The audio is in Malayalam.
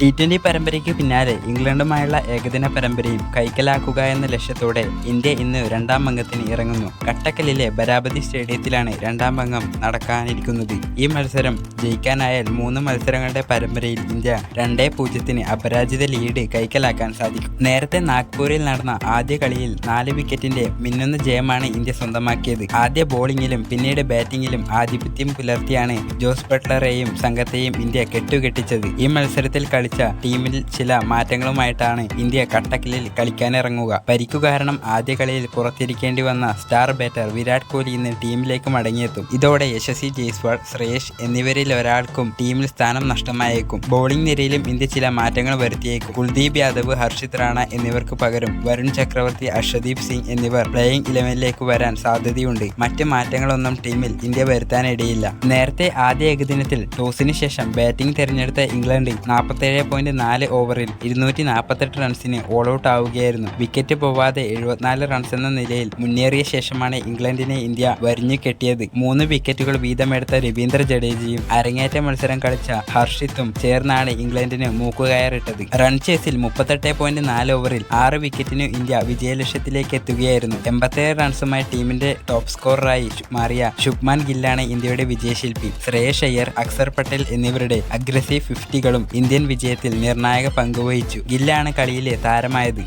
ടി ട്വന്റി പരമ്പരയ്ക്ക് പിന്നാലെ ഇംഗ്ലണ്ടുമായുള്ള ഏകദിന പരമ്പരയും കൈക്കലാക്കുക എന്ന ലക്ഷ്യത്തോടെ ഇന്ത്യ ഇന്ന് രണ്ടാം അംഗത്തിന് ഇറങ്ങുന്നു. കട്ടക്കലിലെ ബരാബതി സ്റ്റേഡിയത്തിലാണ് രണ്ടാം അംഗം നടക്കാനിരിക്കുന്നത്. ഈ മത്സരം ജയിക്കാനായാൽ മൂന്ന് മത്സരങ്ങളുടെ പരമ്പരയിൽ ഇന്ത്യ രണ്ടേ പൂജ്യത്തിന് അപരാജിത ലീഡ് കൈക്കലാക്കാൻ സാധിക്കും. നേരത്തെ നാഗ്പൂരിൽ നടന്ന ആദ്യ കളിയിൽ നാല് വിക്കറ്റിന്റെ മിന്നുന്ന ജയമാണ് ഇന്ത്യ സ്വന്തമാക്കിയത്. ആദ്യ ബോളിംഗിലും പിന്നീട് ബാറ്റിംഗിലും ആധിപത്യം പുലർത്തിയാണ് ജോസ് ബട്ട്ലറെയും സംഘത്തെയും ഇന്ത്യ കെട്ടുകെട്ടിച്ചത്. ഈ മത്സരത്തിൽ കളിച്ച ടീമിൽ ചില മാറ്റങ്ങളുമായിട്ടാണ് ഇന്ത്യ കട്ടക്കിലിൽ കളിക്കാനിറങ്ങുക. പരിക്കു കാരണം ആദ്യ കളിയിൽ പുറത്തിരിക്കേണ്ടി വന്ന സ്റ്റാർ ബാറ്റർ വിരാട് കോഹ്ലി ഇന്ന് ടീമിലേക്ക് മടങ്ങിയെത്തും. ഇതോടെ യശസ്വി ജയ്സ്വാൾ ശ്രേയസ് എന്നിവരിൽ ഒരാൾക്കും ടീമിൽ സ്ഥാനം നഷ്ടമായേക്കും. ബോളിംഗ് നിരയിലും ഇന്ത്യ ചില മാറ്റങ്ങൾ വരുത്തിയേക്കും. കുൽദീപ് യാദവ് ഹർഷിത് റാണ എന്നിവർക്ക് പകരം വരുൺ ചക്രവർത്തി അർഷദീപ് സിംഗ് എന്നിവർ പ്ലേയിങ് ഇലവനിലേക്ക് വരാൻ സാധ്യതയുണ്ട്. മറ്റ് മാറ്റങ്ങളൊന്നും ടീമിൽ ഇന്ത്യ വരുത്താനിടയില്ല. നേരത്തെ ആദ്യ ഏകദിനത്തിൽ ടോസിന് ശേഷം ബാറ്റിംഗ് തിരഞ്ഞെടുത്ത ഇംഗ്ലണ്ട് നാൽപ്പത്തേഴ് പോയിന്റ് നാല് ഓവറിൽ ഇരുന്നൂറ്റി നാൽപ്പത്തെട്ട് റൺസിന് ഓൾ ഔട്ട് ആവുകയായിരുന്നു. വിക്കറ്റ് പോവാതെ എഴുപത്തിനാല് റൺസ് എന്ന നിലയിൽ മുന്നേറിയ ശേഷമാണ് ഇംഗ്ലണ്ടിനെ ഇന്ത്യ വരിഞ്ഞു കെട്ടിയത്. മൂന്ന് വിക്കറ്റുകൾ വീതമെടുത്ത രവീന്ദ്ര ജഡേജയും അരങ്ങേറ്റ മത്സരം കളിച്ച ഹർഷിത്തും ചേർന്നാണ് ഇംഗ്ലണ്ടിന് മൂക്കുകയറിട്ടത്. റൺ ചേസിൽ മുപ്പത്തെട്ട് പോയിന്റ് നാല് ഓവറിൽ ആറ് വിക്കറ്റിന് ഇന്ത്യ വിജയലക്ഷ്യത്തിലേക്ക് എത്തുകയായിരുന്നു. എൺപത്തേഴ് റൺസുമായി ടീമിന്റെ ടോപ്പ് സ്കോററായി മാറിയ ശുഭ്മാൻ ഗില്ലാണ് ഇന്ത്യയുടെ വിജയശില്പി. ശ്രേയസ് അയ്യർ അക്സർ പട്ടേൽ എന്നിവരുടെ അഗ്രസീവ് ഫിഫ്റ്റികളും ഇന്ത്യൻ വിജയത്തിൽ നിർണായക പങ്കുവഹിച്ചു ഗില്ലാണ് കളിയിലെ താരമായത്.